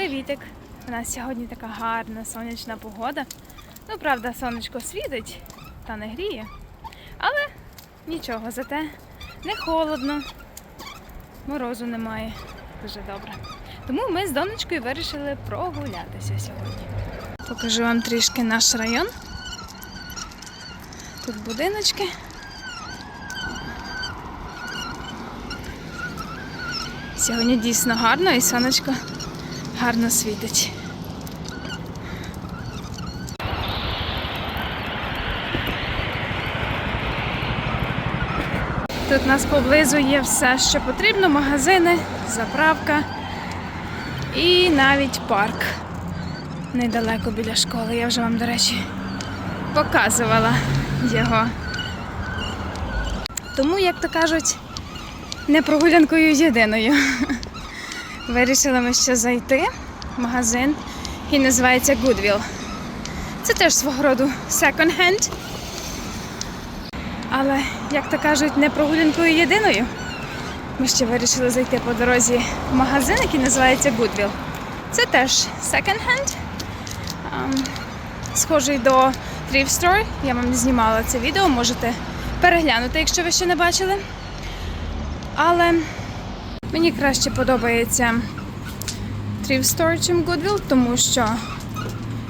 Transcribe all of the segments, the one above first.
Привітик! У нас сьогодні така гарна сонячна погода. Ну, правда, сонечко світить та не гріє. Але нічого, зате не холодно, морозу немає. Дуже добре. Тому ми з донечкою вирішили прогулятися сьогодні. Покажу вам трішки наш район. Тут будиночки. Сьогодні дійсно гарно і сонечко гарно світить. Тут у нас поблизу є все, що потрібно: магазини, заправка і навіть парк. Недалеко біля школи. Я вже вам, до речі, показувала його. Тому, як то кажуть, не прогулянкою єдиною. Вирішили ми ще зайти в магазин, який називається Goodwill. Це теж свого роду second-hand. Але, як то кажуть, не прогулянкою єдиною. Ми ще вирішили зайти по дорозі в магазин, який називається Goodwill. Це теж. Ам, Схожий до Thrift Store. Я вам знімала це відео, можете переглянути, якщо ви ще не бачили. Але мені краще подобається Thrift Store, чим Goodwill, тому що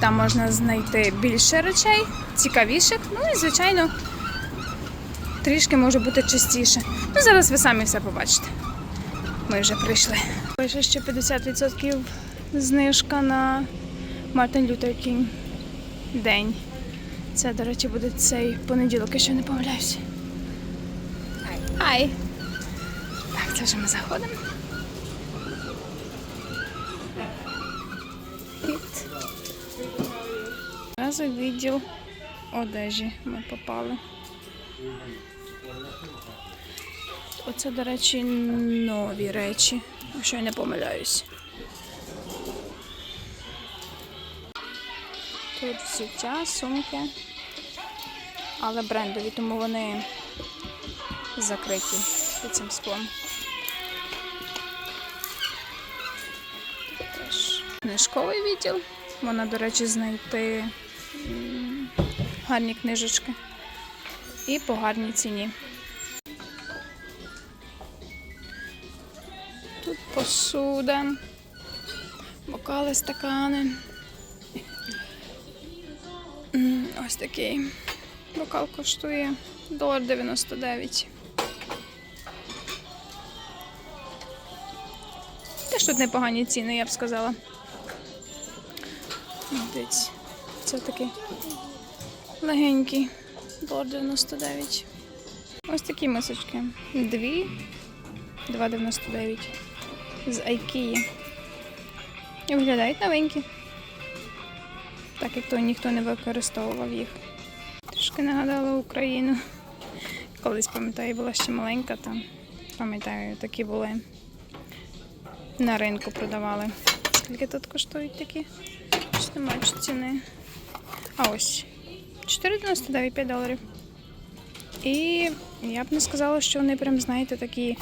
там можна знайти більше речей, цікавіших, ну і, звичайно, трішки може бути частіше. Ну, зараз ви самі все побачите. Ми вже прийшли. Пише, що 50% знижка на Мартин Лютер Кінг день. Це, до речі, буде цей понеділок, якщо не помиляюся. Хай! Це вже ми заходимо. Хід. Разу відділ одежі ми попали. Оце, до речі, нові речі, якщо я не помиляюсь. Тут взуття, сумки, але брендові, тому вони закриті під цим склом. Книжковий відділ. Можна, до речі, знайти гарні книжечки. І по гарній ціні. Тут посуда, бокали, стакани. Ось такий бокал коштує долар 99. Теж тут непогані ціни, я б сказала. Дивіться, це такий легенький, долар 99. Ось такі мисочки. Дві, 2,99 з Айкії. І виглядають новенькі. Так як то ніхто не використовував їх. Трішки нагадала Україну. Колись, пам'ятаю, була ще маленька, там, пам'ятаю, такі були. На ринку продавали. Скільки тут коштують такі? Чи не бачу ціни. А ось 4,99 5 доларів. І я б не сказала, що вони прям, знаєте, такі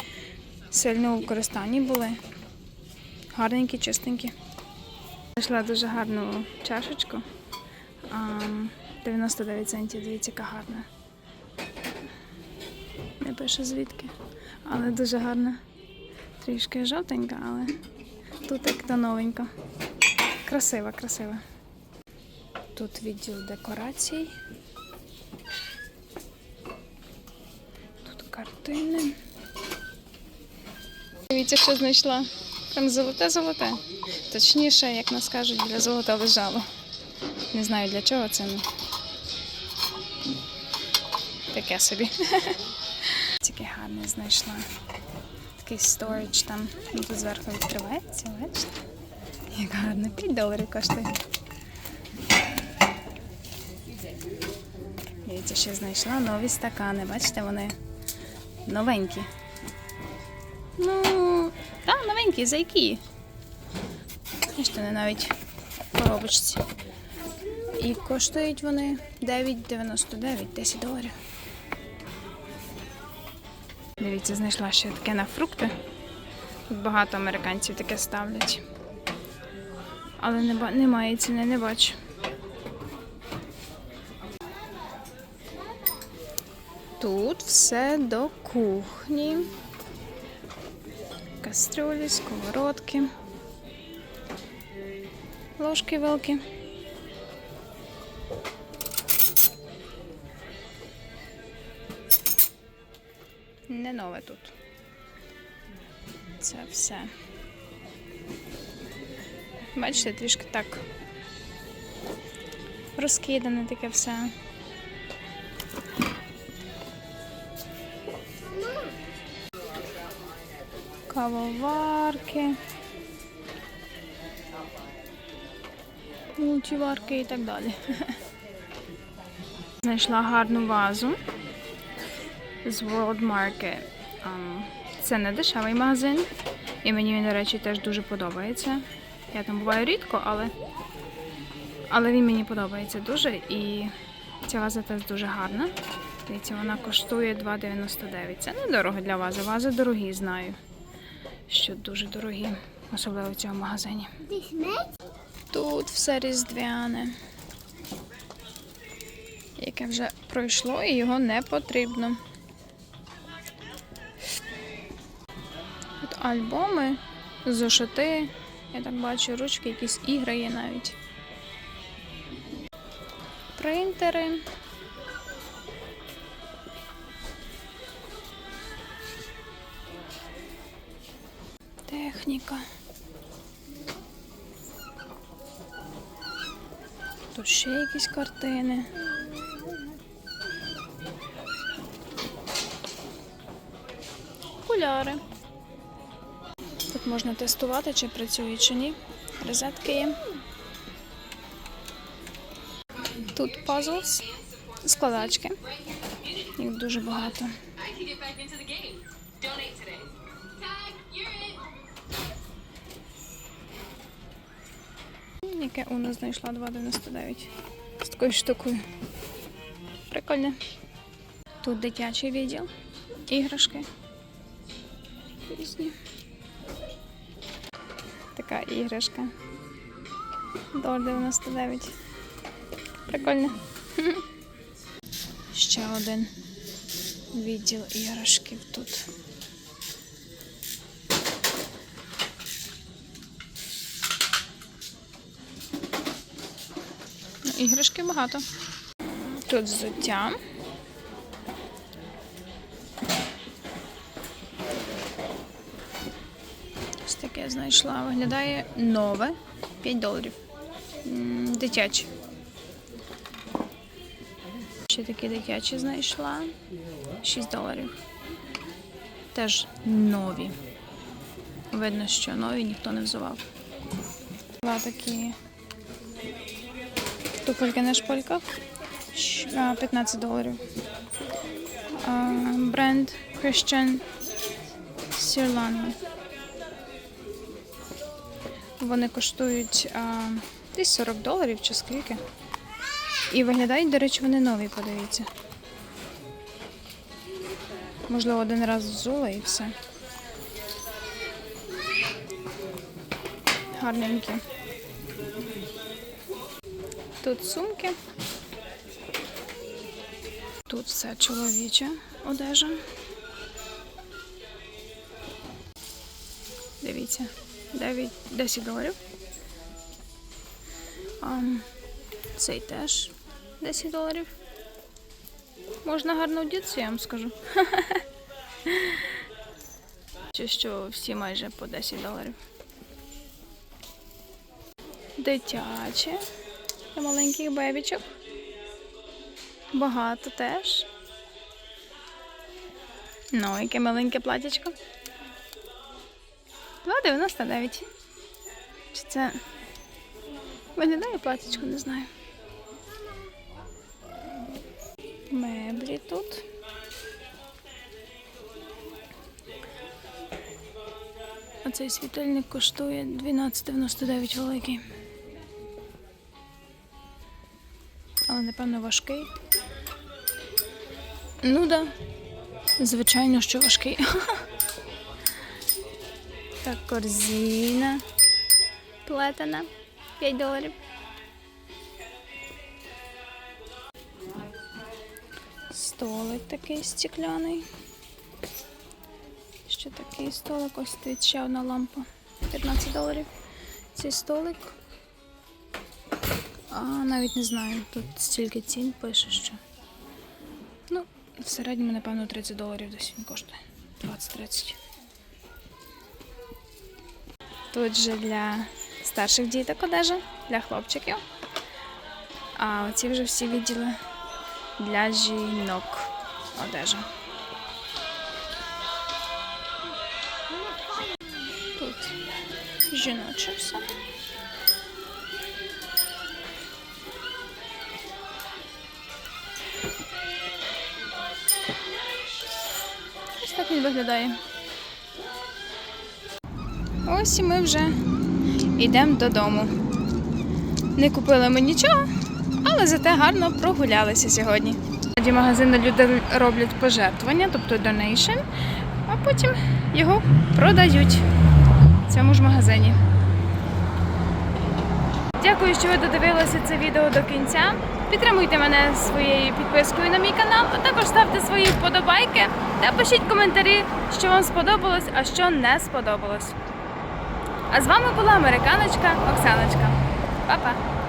сильно у використанні були. Гарненькі, чистенькі. Знайшла дуже гарну чашечку. 99 центів, дивіться, яка гарна. Не пише звідки. Але дуже гарна. Трішки жовтенька, але тут як то новенька. Красива, красива. Тут відділ декорацій. Тут картини. Дивіться, що знайшла. Прям золоте-золоте. Точніше, як нас кажуть, для золота лежало. Не знаю для чого це. ну. Таке собі. Тільки гарне знайшла. Такий сторідж там. Зверху відкривається, бачите? Як гарно, 5 доларів коштує. Дивіться, ще знайшла нові стакани. Бачите, вони новенькі. Ну, так, новенькі, за які. Бачите, вони навіть коробочці. І коштують вони 9,99, 10 доларів. Дивіться, знайшла ще таке на фрукти. Тут багато американців таке ставлять. Але не немає ціни, не бачу. Тут все до кухні. Кастрюлі, сковородки. Ложки великі. Не нове тут. Це все. Бачите, трішки так розкидане таке все. Кавоварки. Мультиварки і так далі. Знайшла гарну вазу з World Market. Це не дешевий магазин. І мені він, до речі, теж дуже подобається. Я там буваю рідко, але, але він мені подобається дуже. І ця ваза теж дуже гарна. Дивіться, вона коштує 2,99. Це недорого для вази. Вази дорогі, знаю. Що дуже дорогі, особливо в цьому магазині. Тут все різдвяне, яке вже пройшло і його не потрібно. Тут альбоми, зошити, я так бачу, ручки, якісь ігри є навіть. Принтери. Техніка. Тут ще якісь картини. Окуляри. Тут можна тестувати, чи працює, чи ні. Розетки є. Тут пазлс, складачки. Їх дуже багато. Яке Уно знайшла 2,99 з такою штукою. Прикольне. Тут дитячий відділ, іграшки. Різні. Така іграшка. Долар 99. Прикольно. Ще один відділ іграшків тут. Ну, Іграшки багато. Тут взуття. Ось таке знайшла. Виглядає нове. 5 доларів. Дитяче. Ще такі дитячі знайшла. 6 доларів. Теж нові. Видно, що нові ніхто не взував. Була такі туфельки на шпильках. 15 доларів. Бренд Christian Sirlano. Вони коштують а, десь 40 доларів чи скільки. І виглядають, до речі, вони нові, подивіться. Можливо, один раз взула і все. Гарненькі. Тут сумки. Тут все чоловіче одежа. Дивіться, 9, 10 доларів. А, цей теж 10 доларів. Можна гарно вдітися, я вам скажу. Чи що всі майже по 10 доларів. Дитяче. Для маленьких бебічок. Багато теж. Ну, яке маленьке платячко. 2,99. Чи це виглядає платячко, не знаю. Меблі тут. А цей світильник коштує 12,99 великий. Але, напевно, важкий. Ну да. Звичайно, що важкий. Так, корзина плетена. 5 доларів. Столик такий стекляний. Ще такий столик, ось стоїть ще одна лампа. 15 доларів. Цей столик. А, навіть не знаю, тут стільки цін пише, що. Ну, в середньому, напевно, 30 доларів десь він коштує. 20-30. Тут же для старших діток одежа, для хлопчиків. А оці вже всі відділи для жінок одежа. Тут жіноче все. Ось так він виглядає. Ось і ми вже йдемо додому. Не купили ми нічого, але зате гарно прогулялися сьогодні. Тоді магазину люди роблять пожертвування, тобто donation, а потім його продають в цьому ж магазині. Дякую, що ви додивилися це відео до кінця. Підтримуйте мене своєю підпискою на мій канал, а також ставте свої вподобайки та пишіть коментарі, що вам сподобалось, а що не сподобалось. А з вами була американочка Оксаночка. Па-па!